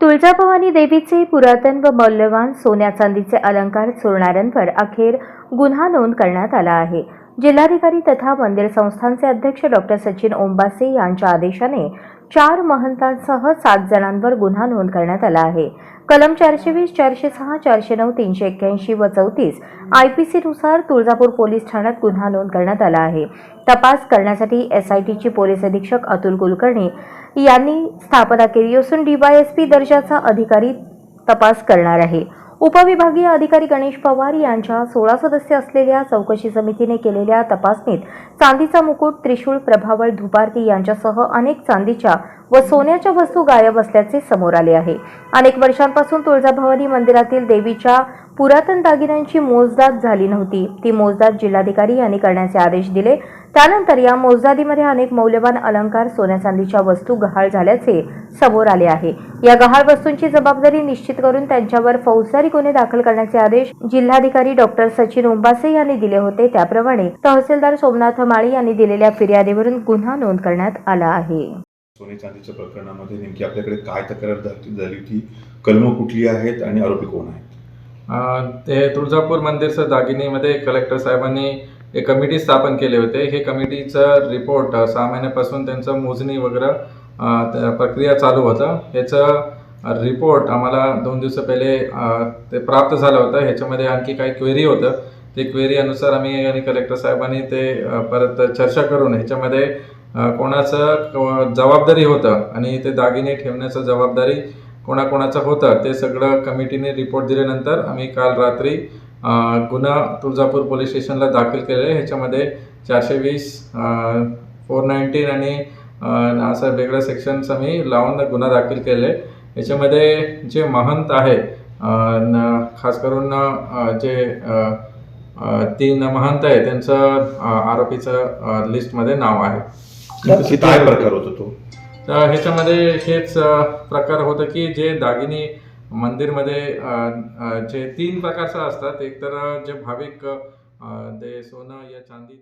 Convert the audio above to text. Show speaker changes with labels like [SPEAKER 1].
[SPEAKER 1] तुळजाभवानी देवीचे पुरातन व मौल्यवान सोन्या चांदीचे अलंकार चोरणाऱ्यांवर अखेर गुन्हा नोंद करण्यात आला आहे. जिल्हाधिकारी तथा मंदिर संस्थांचे अध्यक्ष डॉक्टर सचिन ओंबासे यांच्या आदेशाने चार महंतांसह सात जणांवर गुन्हा नोंद करण्यात आला आहे. कलम चारशे वीस चारशे सहा चारशे नऊ तीनशे एक्क्याऐंशी व चौतीस आय पी सीनुसार तुळजापूर पोलीस ठाण्यात गुन्हा नोंद करण्यात आला आहे. तपास करण्यासाठी एसआयटीचे पोलीस अधीक्षक अतुल कुलकर्णी यांनी स्थापना केली असून डीवायएसपी दर्जाचा अधिकारी तपास करणार आहे. उपविभागीय अधिकारी गणेश पवार यांच्या सोळा सदस्य असलेल्या चौकशी समितीने केलेल्या तपासणीत चांदीचा मुकुट त्रिशूळ प्रभावळ धुपारती यांच्यासह अनेक चांदीच्या व सोन्याच्या वस्तू गायब असल्याचे समोर आले आहे. अनेक वर्षांपासून तुळजाभवानी मंदिरातील देवीच्या पुरातन दागिन्यांची मोजदाद झाली नव्हती. ती मोजदाद जिल्हाधिकारी यांनी करण्याचे आदेश दिले. त्यानंतर या मोजदादीमध्ये अनेक मौल्यवान अलंकार सोन्या चांदीच्या वस्तू गहाळ झाल्याचे समोर आले आहे. या गहाळ वस्तूंची जबाबदारी निश्चित करून त्यांच्यावर फौजदारी गुन्हे दाखल करण्याचे आदेश जिल्हाधिकारी डॉक्टर सचिन ओंबासे यांनी दिले होते. त्याप्रमाणे तहसीलदार सोमनाथ माळी यांनी दिलेल्या फिर्यादीवरून गुन्हा नोंद करण्यात आला आहे.
[SPEAKER 2] सोने चांदीच्या प्रकरणामध्ये नेमकी आपल्याकडे काय तक्रार झाली झाली होती? कलमं कुठली आहेत आणि आरोपी कोण आहेत?
[SPEAKER 3] ते तुळजापूर मंदिरचं दागिनीमध्ये कलेक्टर साहेबांनी एक कमिटी स्थापन केले होते. हे कमिटीचं रिपोर्ट सहा महिन्यापासून त्यांचं मोजणी वगैरे त्या प्रक्रिया चालू होतं. ह्याचं रिपोर्ट आम्हाला दोन दिवस पहिले ते प्राप्त झालं होतं. ह्याच्यामध्ये आणखी काही क्वेरी होतं. ते क्वेरी अनुसार आम्ही आणि कलेक्टर साहेबांनी ते परत चर्चा करून ह्याच्यामध्ये कोणाचं क- जबाबदारी होतं आणि ते दागिने ठेवण्याचं जबाबदारी कोणाकोणाचं होतं ते सगळं कमिटीने रिपोर्ट दिल्यानंतर आम्ही काल रात्री गुन्हा तुळजापूर पोलीस स्टेशनला दाखल केलेले ह्याच्यामध्ये चारशे वीस फोर नाईन्टीन आणि असं वेगळं सेक्शन्स आम्ही लावून गुन्हा दाखल केले याच्यामध्ये जे महंत आहे खास करून जे तीन महंत आहे त्यांचं आरोपीचं लिस्टमध्ये नाव आहे.
[SPEAKER 2] काय प्रकार होता तो
[SPEAKER 3] तर ह्याच्यामध्ये हेच प्रकार होतं की जे दागिने मंदिरमध्ये जे तीन प्रकारचं असतात एक तर जे भाविक ते सोनं या चांदी